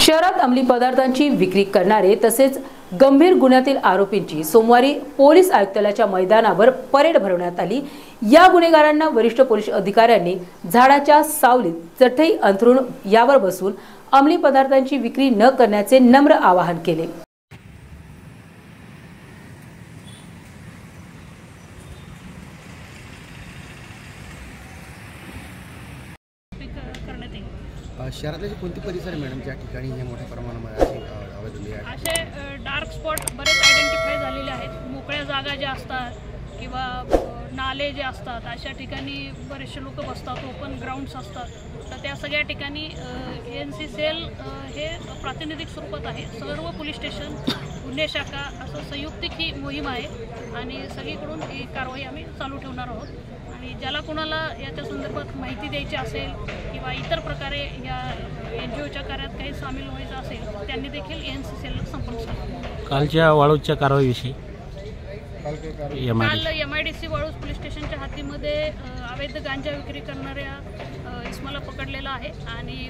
शहरात अंमली पदार्थांची विक्री करणारे तसेच गंभीर गुन्ह्यातील आरोपींची सोमवारी पोलीस आयुक्तालयाच्या मैदानावर परेड भरवण्यात आली. या गुन्हेगारांना वरिष्ठ पोलीस अधिकाऱ्यांनी झाडाच्या सावलीत चटई अंथरून यावर बसून अंमली पदार्थांची विक्री न करण्याचे नम्र आवाहन केले पीक करण्यात येईल अ, शहरातले कोणते परिसर मॅडम ज्या ठिकाणी हे मोठ्या प्रमाणामध्ये अशी असे डार्क स्पॉट बरेच आयडेंटिफाय झालेले आहेत. मोकळ्या जागा ज्या असतात किंवा नाले जे असतात अशा ठिकाणी बरेचसे लोक बसतात ओपन ग्राउंड्स असतात. तर त्या सगळ्या ठिकाणी एन सी सेल हे प्रातिनिधिक स्वरूपात आहे. सर्व पोलीस स्टेशन गुन्हे शाखा असं संयुक्तिक ही मोहीम आहे आणि सगळीकडून ही कारवाई आम्ही चालू ठेवणार आहोत. आणि ज्याला कोणाला याच्या संदर्भात माहिती द्यायची असेल किंवा इतर प्रकारे या एन जी ओच्या कार्यात काही सामील व्हायचं असेल त्यांनी देखील एन सी सीला संपर्क साधावा कालच्या वाळूच्या कारवाईविषयी? काल M I D. C Waluj police स्टेशनच्या हातीमध्ये अवैध गांजा विक्री करणाऱ्या इस्माला पकडलेला आहे आणि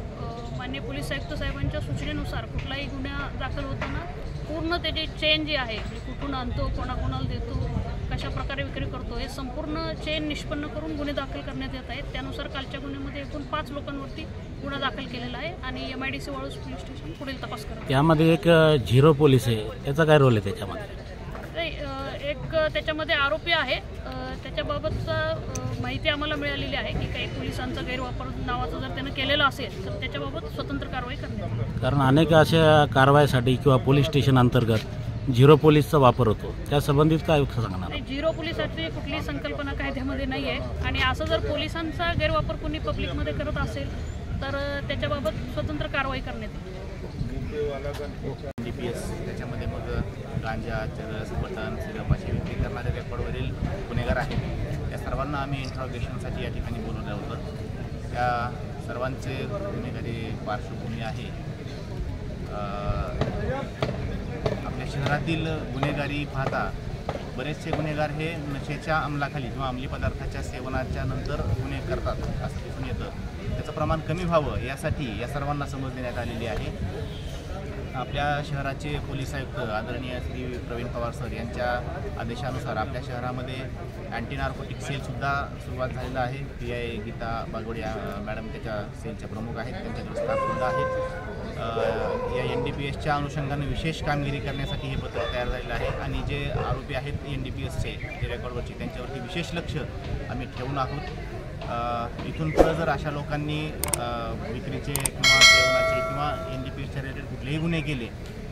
मान्य पोलीस आयुक्त साहेबांच्या सूचनेनुसार कुठलाही गुन्हा दाखल होताना पूर्ण त्याची चेन जी आहे म्हणजे कुठून आणतो कोणाकोणाला देतो कशा प्रकारे विक्री करतो. हे संपूर्ण चेन निष्पन्न करून गुन्हे दाखल करण्यात येत आहेत. त्यानुसार कालच्या गुन्ह्यामध्ये एकूण पाच लोकांवरती गुन्हा दाखल केलेला आहे आणि M I D C Waluj police station पुढील तपास करत. त्यामध्ये एक झिरो पोलीस आहे. त्याचा काय रोल आहे त्याच्यामध्ये? एक त्याच्यामध्ये आरोपी आहे. त्याच्याबाबतचा माहिती आम्हाला मिळालेली आहे की काही पोलिसांचा गैरवापर नावाचं जर त्यानं केलेलं असेल तर त्याच्याबाबत स्वतंत्र कारवाई करण्यात. कारण अनेक अशा कारवाईसाठी किंवा पोलीस स्टेशन अंतर्गत झिरो पोलीसचा वापर होतो. त्या संबंधित काय सांगणार? नाही, पोलीस पोलिसाची कुठलीही संकल्पना कायद्यामध्ये नाही आहे. आणि असं जर पोलिसांचा गैरवापर कोणी पब्लिकमध्ये करत असेल तर त्याच्याबाबत स्वतंत्र कारवाई करण्यात येईल. डी पी एस त्याच्यामध्ये मग गांजा चरस बटन सिरप असे विक्री करणारे रेकॉर्डवरील गुन्हेगार आहेत. या सर्वांना आम्ही इंट्रॉगेशनसाठी या ठिकाणी बोलवलं होतं. त्या सर्वांचे गुन्हेगारी पार्श्वभूमी आहे. आपल्या शहरातील गुन्हेगारी पाहता बरेचसे गुन्हेगार हे नशेच्या अंमलाखाली किंवा अंमली पदार्थाच्या सेवनाच्या नंतर गुन्हे करतात असं दिसून येतं. त्याचं प्रमाण कमी व्हावं यासाठी या सर्वांना समज देण्यात आलेली आहे. आपल्या शहराचे पोलीस आयुक्त आदरणीय श्री प्रवीण पवार सर यांच्या आदेशानुसार आपल्या शहरामध्ये अँटी नार्कोटिक सेलसुद्धा सुरुवात झालेला आहे. P I Geeta Bagode madam त्याच्या सेलच्या प्रमुख आहेत त्यांच्याकडे स्टाफसुद्धा आहेत. या एन डी पी एसच्या अनुषंगाने विशेष कामगिरी करण्यासाठी हे पत्रक तयार झालेलं आहे आणि जे आरोपी आहेत एन डी पी एसचे जे रेकॉर्डवरचे त्यांच्यावरती विशेष लक्ष आम्ही ठेवून आहोत. इथून पुढं जर अशा लोकांनी विक्रीचे किंवा सेवनाचे किंवा एन डी पी एसच्या रिलेटेड कुठलेही गुन्हे केले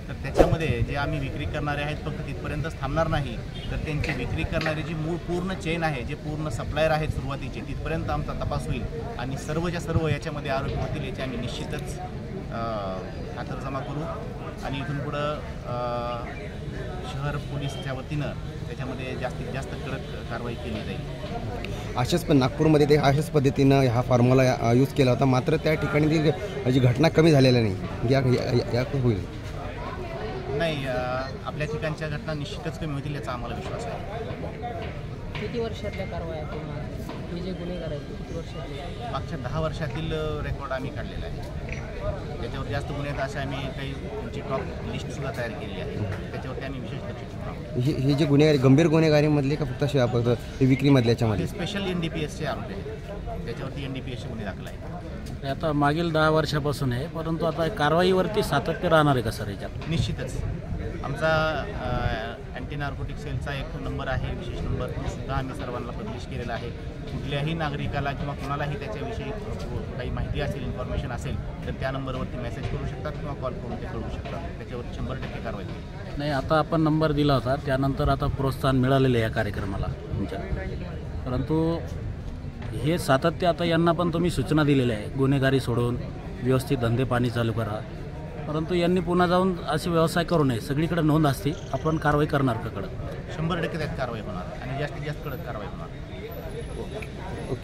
तर त्याच्यामध्ये जे आम्ही विक्री करणारे आहेत फक्त तिथपर्यंतच थांबणार नाही. तर त्यांची विक्री करणारी जी मूळ पूर्ण चेन आहे जे पूर्ण सप्लायर आहेत सुरुवातीचे तिथपर्यंत आमचा तपास होईल. आणि सर्वच्या सर्व याच्यामध्ये आरोपी होतील याची आम्ही निश्चितच अ, खातरजमा करू. आणि इथून पुढं शहर पोलीसच्या वतीनं त्याच्यामध्ये जास्तीत जास्त कडक कारवाई केली जाईल. अशाच पण नागपूरमध्ये ते अशाच पद्धतीनं हा फॉर्म्युला यूज केला होता. मात्र त्या ठिकाणी ती जी घटना कमी झालेल्या नाही या या- होईल. नाही आपल्या ठिकाणच्या घटना निश्चितच कमी होतील याचा आम्हाला विश्वास आहे. किती वर्षातल्या कारवाया किंवा हे जे गुन्हेगार आहेत ते किती वर्षातले मागच्या दहा वर्षातील रेकॉर्ड आम्ही काढलेला आहे. त्याच्यावर जास्त गुन्हे आहेत असे आम्ही काही त्यांची टॉप लिस्टसुद्धा तयार केली आहे. त्याच्यावरती आम्ही विशेष लक्ष ठेवतो. हे हे जे गुन्हेगारी गंभीर गुन्हेगारीमधले का फक्त असे फक्त हे विक्रीमधल्या याच्यामध्ये स्पेशल एन डी पी एसचे आरोपी आहेत. त्याच्यावरती एन डी पी एसचे गुन्हे दाखल आहेत. ते आता मागील दहा वर्षापासून आहे परंतु आता कारवाईवरती सातत्य राहणार आहे का सर याच्यात? निश्चितच. आमचा अँटी नार्कोटिक सेलचा एक नंबर आहे विशेष नंबर सुद्धा आम्ही सर्वांना पब्लिश केलेला आहे. कुठल्याही नागरिकाला किंवा कोणालाही त्याच्याविषयी काही माहिती असेल इन्फॉर्मेशन असेल तर त्या नंबरवरती मेसेज करू शकतात किंवा कॉल करून ते कळवू शकतात. त्याच्यावर शंभर टक्के कारवाई नाही आता आपण नंबर दिला होता. त्यानंतर आता प्रोत्साहन मिळालेलं आहे या कार्यक्रमाला तुमच्या. परंतु हे सातत्य आता यांना पण तुम्ही सूचना दिलेल्या आहे गुन्हेगारी सोडून व्यवस्थित धंदे पाणी चालू करा. परंतु यांनी पुन्हा जाऊन असे व्यवसाय करू नये. सगळीकडे नोंद असते. आपण कारवाई करणार का कडक? शंभर टक्के त्यात कारवाई होणार आणि जास्तीत जास्त कडक कारवाई होणार.